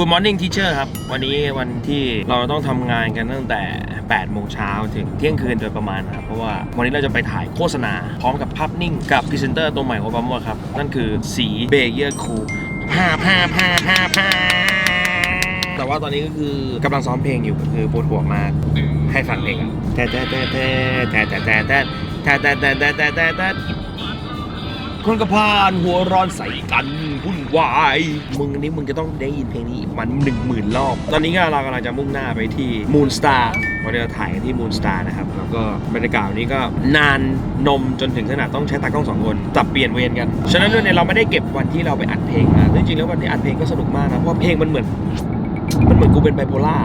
Good Morning Teacher ครับ วันนี้วันที่เราต้องทำงานกันตั้งแต่ 8 โมงเช้าถึงเที่ยงคืนโดยประมาณนะครับ เพราะว่าวันนี้เราจะไปถ่ายโฆษณา พร้อมกับภาพนิ่งกับพรีเซนเตอร์ตัวใหม่ของบัมโมครับ นั่นคือสีเบเยอร์คูผ้าผ้าผ้าผ้าผ้าแต่ว่าตอนนี้ก็คือกำลังซ้อมเพลงอยู่คือปวดหัวมากให้ฟังเพลงอะแต่แต่แต่แต่แต่แต่แต่แต่แต่แต่แต่แต่แต่แต่ คนกระพานหัวร้อนใส่กันวุ่นวายมึงนี่มึงจะต้องได้ยินเพลงนี้มันหนึ่งหมื่นรอบ ตอนนี้ก็เรากำลังจะมุ่งหน้าไปที่ Moon Star วันนี้เราถ่ายกันที่ Moon Star นะครับ แล้วก็บรรยากาศวันนี้ก็นานนมจนถึงขนาดต้องใช้ตากล้องสองคนจับเปลี่ยนเวรกัน ฉะนั้นเนี่ยเราไม่ได้เก็บวันที่เราไปอัดเพลงมาจริงๆแล้ววันที่อัดเพลงก็สนุกมากนะเพราะเพลงมันเหมือน มันเหมือนกูเป็นไบโพล่า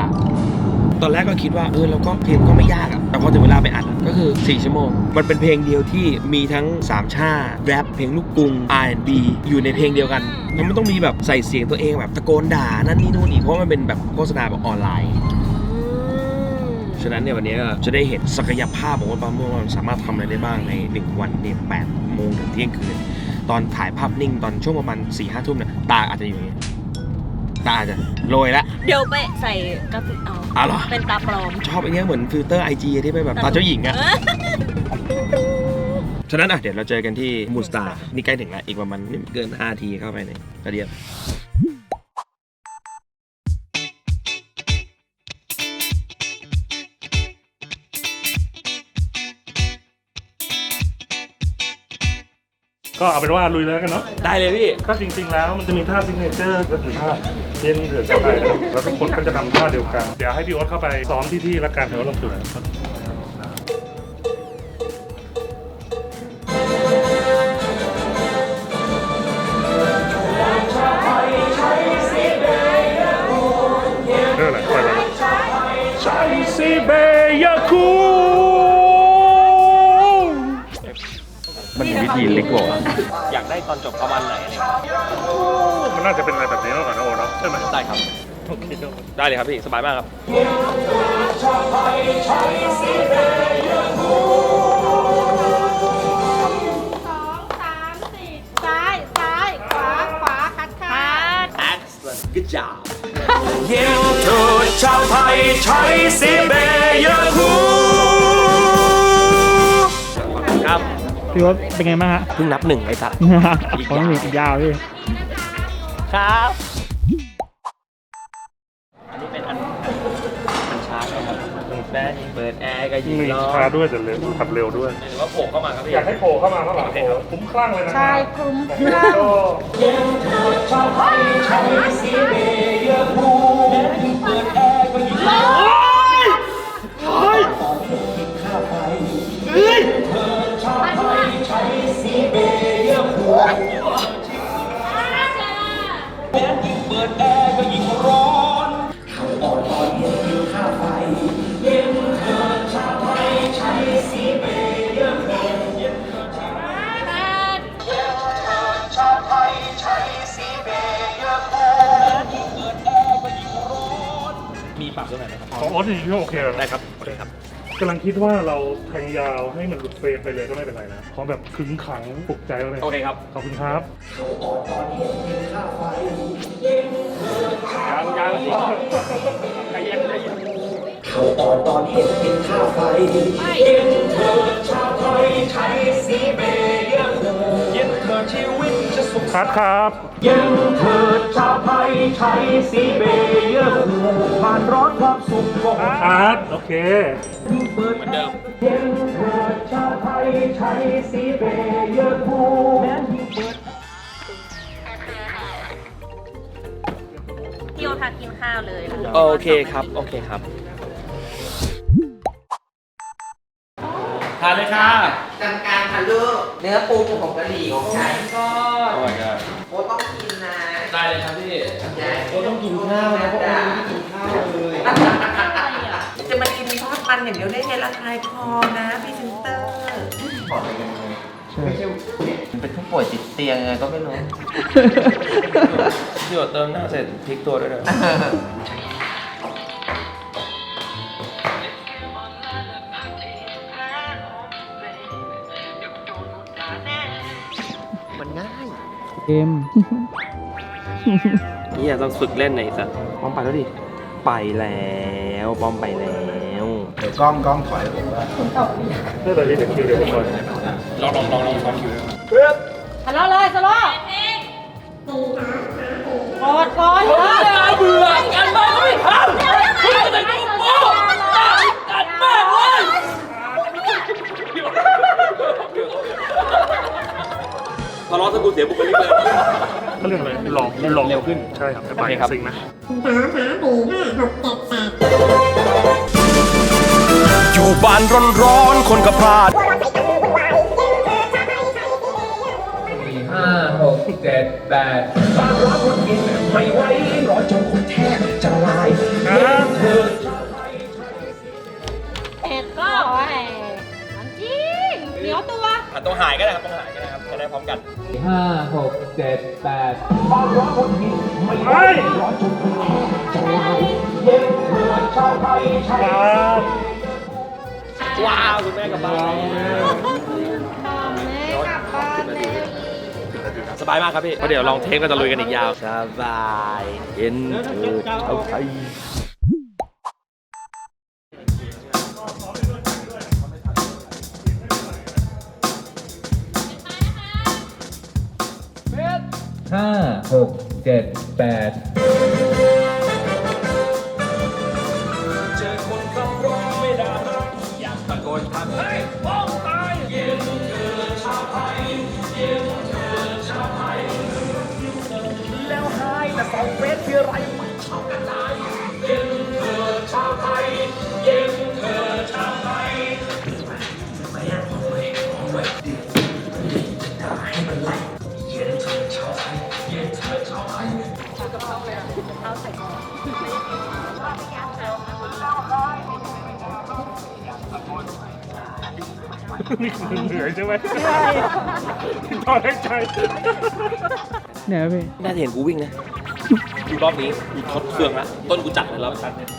ตอนแรกก็คิดว่าเออเราก็เพลงก็ไม่ยากอะแต่พอถึงเวลาไปอัดอะก็คือ 4 ชั่วโมง มันเป็นเพลงเดียวที่มีทั้งสามชาแรปเพลงลูกกรุง R&B อยู่ในเพลงเดียวกันแล้วมันต้องมีแบบใส่เสียงตัวเองแบบตะโกนด่านั่นนี่นู่นอีกเพราะมันเป็นแบบโฆษณาแบบออนไลน์ฉะนั้นเนี่ยวันนี้ก็จะได้เห็นศักยภาพของว่าปั๊มว่ามันสามารถทำอะไรได้บ้างใน 1 วันเนี่ยแปดโมงถึงเที่ยงคืน ตอนถ่ายภาพนิ่งตอนช่วงประมาณ4ี่ห้าทุ่มเนี่ยตาอาจจะอยู่อย่างนี้ ตาอาจจะโรยละเดี๋ยวไปใส่กราฟิกเอาอ๋อเหรอเป็นตาปลอม ชอบไอ้เนี้ยเหมือนฟิลเตอร์ไอจีที่เป็นแบบตาเจ้าหญิงอะฉะนั้นอะเดี๋ยวเราเจอกันที่มูนสตาร์นี่ใกล้ถึงแล้วอีกประมาณไม่เกิน5ทีเข้าไปในกระเดียบ ก็เอาเป็นว่าลุยเลยแล้วกันเนาะ ได้เลยพี่ ก็จริงๆ แล้วมันจะมีท่าซิงเกิลเจอร์ก็คือท่าเล่นเดือดสบายนะครับแล้วทุกคนก็จะทำท่าเดียวกัน เดี๋ยวให้พี่โอ๊ตเข้าไปซ้อมที่ที่ละกันเดี๋ยวลงสู่นะค พีเล็กกว่าอยากได้ตอนจบประมาณไหนอะไรอย่างเงี้ยมันน่าจะเป็นอะไรแบบนี้มากกว่านะโอเนาะใช่ไหมได้ครับ โอเคครับได้เลยครับพี่ สบายมากครับ สองสามสี่ซ้ายซ้ายขวาขวาคัดคัด excellent good job เยี่ยมเถิดชาวไทยใช้สิเบยาคู พี่ว่าเป็นไงบ้างฮะเพิ่งนับหนึ่งไอ้สัสผมต้องอีกยาวพี่ครับ อันนี้เป็นอันอันชาร์จนะครับแม่เปิดแอร์ก็ยิงมีล้อช้าด้วยแต่เร็วขับเร็วด้วย หรือว่าโผล่เข้ามาครับพี่อยากให้โผล่เข้ามาข้างหลังโผล่คุ้มคลั่งเลยนะชายคลุมเครื่องโอ้ ตรงไหนไหมครับของโอ๊ตนี่ก็โอเคแล้วได้นะครับโอเคครับ กำลังคิดว่าเราแทงยาวให้มันหลุดเฟรมไปเลยก็ไม่เป็นไรนะขอแบบขึงขังปลุกใจเราเลยโอเคครับ ขอบคุณครับยังยังใจเย็นใจเย็นเขาอ่อนตอนเห็นเห็นค่าไฟเย็นเถิดชาวไทยใช้สิเบยาคูเย็นเถิดชีวิตจะสุขคัดครับเย็นเถิดชาวไทยใช้สิเบยาคูผ่านร้อนความ สุขก็อาร์ตโอเคเหมือนเดิมเย็นเถิดชาวไทยใช้สิเบยาคูแม้ยิ่งเปิดพี่โอทากินข้าวเลยนะโอเคครับ โอเคครับ ทานเลยค่ะจำการค่ะลูกเนื้อปูกับผงกะหรี่ของฉันก็โอ้ยก็โอ้ต้องกินนะได้เลยครับพี่ โอ้ต้องกินข้าวนะเพราะว่าไม่กินข้าวเลย จะมากินทอดมันอย่างเดียวได้ไงละคายคอนะพรีเซนเตอร์ไม่ใช่เป็นผู้ป่วยติดเตียงไงก็ไม่รู้พี่โอเติมหน้าเสร็จพลิกตัวด้วยนะมันง่าย เกม นี่ต้องฝึกเล่นไหนสัตว์ป้อมไปแล้วดิ ไปแล้วป้อมไปแล้วเดี๋ยวกล้องกล้องถอยเพื่อตอนนี้เดี๋ยวคิวเดี๋ยวผมก่อนลองลองลองลองซ้อมคิวสโลว์เลยสโลว์กอดกอดเบื่อกันมากไม่ทำคุณจะดูโป๊ะกันมากเลยทะเลาะสกุลเสียบุคลิกเลย เขาเรียกอะไรหลอกหลอกเร็วขึ้นใช่ครับให้ไปโอเคครับซิงนะอยู่บ้านร้อนๆคนก็พลาดห้าหกเจ็ดแปดบ้านร้อนคนกินไม่ไหวร้อนจนคนแทบจะลายเย็น อะต้องหายก็ได้ครับต้องหายก็ได้ครับจะได้พร้อมกัน ห้าหกเจ็ดแปดบ้านร้อนคนกินไม่ไหวร้อนจนคนแทบจะลายเย็นเถิดชาวไทยใช้ครับว้าวคุณแม่กลับบ้านแล้วแม่กลับบ้านแล้วสบายมากครับพี่เพราะเดี๋ยวลองเทคก็จะลุยกันอีกยาว สบาย เย็นเถิดชาวไทย ห้าหกเจ็ดแปดเจอคนขับรถไม่ได้อยากตะโกนทักเฮ้ยป้องตายเย็นเถิดชาวไทยเย็นเถิดชาวไทยแล้วหายแต่สองเฟสที่ไรมันเข้ากันได้เย็ นี่คือเหนื่อยใช่ไหมเหนื่อยตอนหายใจเนี่ยพี่น่าจะเห็นกูวิ่งนะดูรอบนี้กูทดเครื่องละต้นกูจัดเลยรอบชันเนี่ย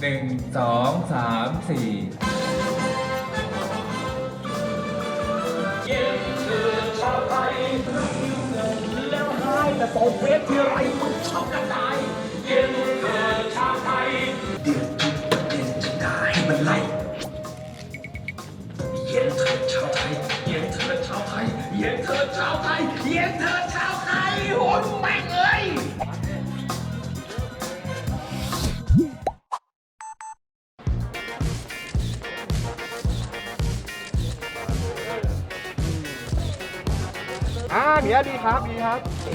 หนึ่งสองสามสี่แล้วหายแต่สองเฟสที่ไรมันเข้ากันได้ เย็นเกิดชาวไทย เดือดทุกประเด็นจะด่าให้มันไหลเย็นเถิดชาวไทย เย็นเถิดชาวไทย เย็นเถิดชาวไทย เย็นเถิดชาวไทยโหนแม่งเอ้ย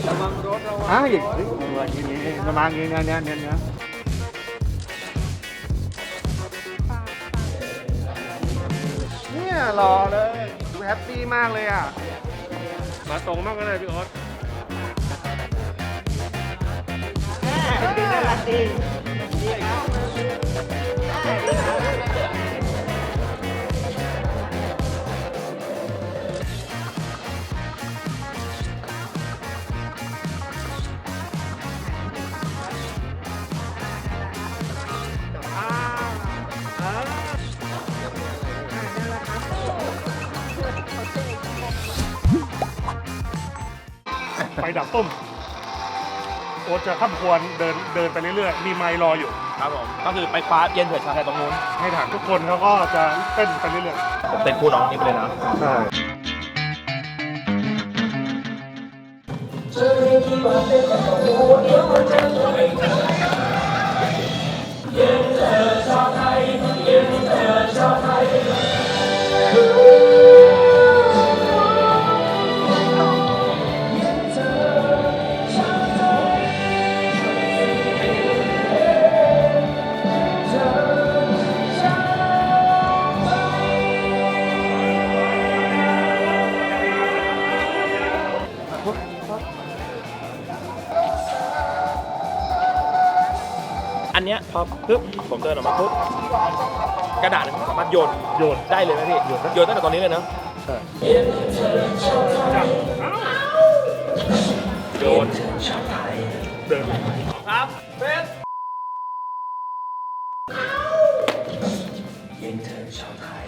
ระวังรถระวังอ่าวอย่างนี้ประมาณนี้เนี่ยเนี่ยเนี่ยเนี่ยเนี่ยรอเลยดูแฮปปี้มากเลยอะมาตรงมากก็ได้พี่โอ๊ต ไปดับต้มโอ๊ตจะข้ามควรเดินเดินไปเรื่อยๆ มีไมล์รออยู่ ครับผม ก็คือไปคว้าเย็นเถิดชาวไทยตรงนู้นให้ถามทุกคนเขาก็จะเต้นไปเรื่อยผมเป็นคู่น้องนี่ไปเลยนะ ๆใช่อันเนี้ ยพอปึ๊บผมเดินออกมาปุ๊บกระดาษมันสามารถโยนโยนได้เลยไหมพี่โยนตั้งแต่ตอนนี้เลยเนอะโยนเดินครับเฟสเย็นเถิดชาวไทย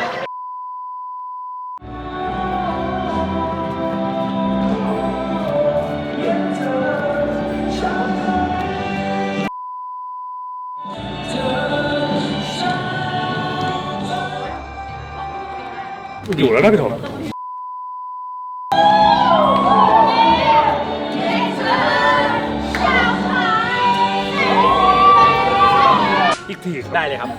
อยู่แล้วนะพี่ถมอีกทีครับได้เลยครับ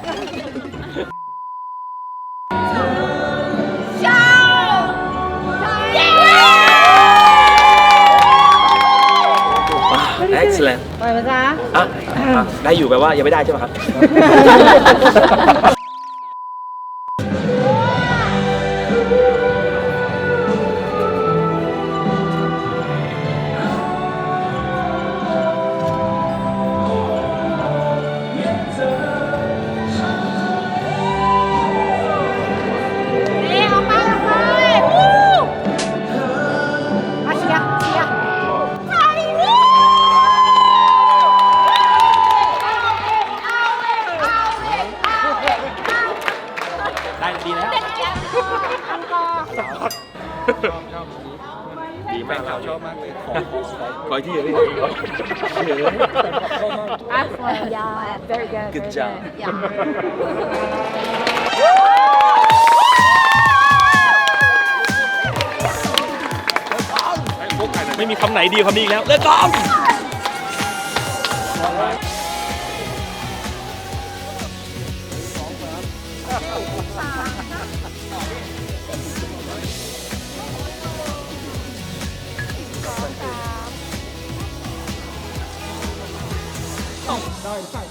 excellent ปล่อยมาจ้าอะอะ ได้อยู่แปลว่ายังไม่ได้ใช่ไหมครับ ไม่มีคำไหนดีกว่าคำนี้อีกแล้ว เลิกกอง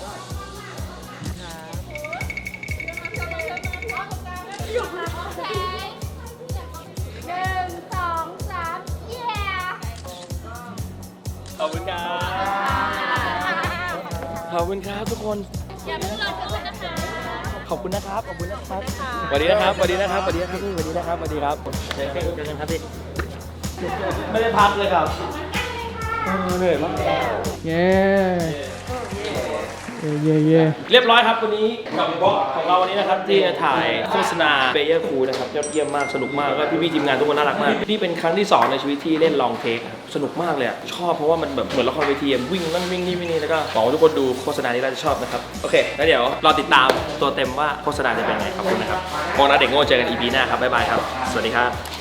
ห ขอบคุณครับขอบคุณครับทุกคน อย่าเพิ่งรอถึงนะคะ ขอบคุณนะครับ ขอบคุณนะครับสวัสดีนะครับสวัสดีนะครับสวัสดีครับพี่สวัสดีนะครับสวัสดีครับเจอกันเจอกันครับพี่ไม่ได้พักเลยครับเออเหนื่อยมากเย้ เย้เย้เรียบร้อยครับวันนี้กับบล็อกของเราวันนี้นะครับที่จะถ่ายโฆษณาเบเยอร์คูนะครับยอดเยี่ยมมากสนุกมากแล้วก็พี่ๆทีมงานทุกคนน่ารักมากนี่เป็นครั้งที่สองในชีวิตที่เล่นลองเทคครับสนุกมากเลยอะชอบเพราะว่ามันแบบเหมือนละครเวทีอะวิ่งนั่งวิ่งนี่วิ่งนี่แล้วก็บอกว่าทุกคนดูโฆษณานี้แล้วจะชอบนะครับโอเคแล้วเดี๋ยวรอติดตามตัวเต็มว่าโฆษณาจะเป็นไงขอบคุณนะครับมองนะเด็กโง่เจอกัน EP หน้าครับบ๊ายบายครับสวัสดีครับ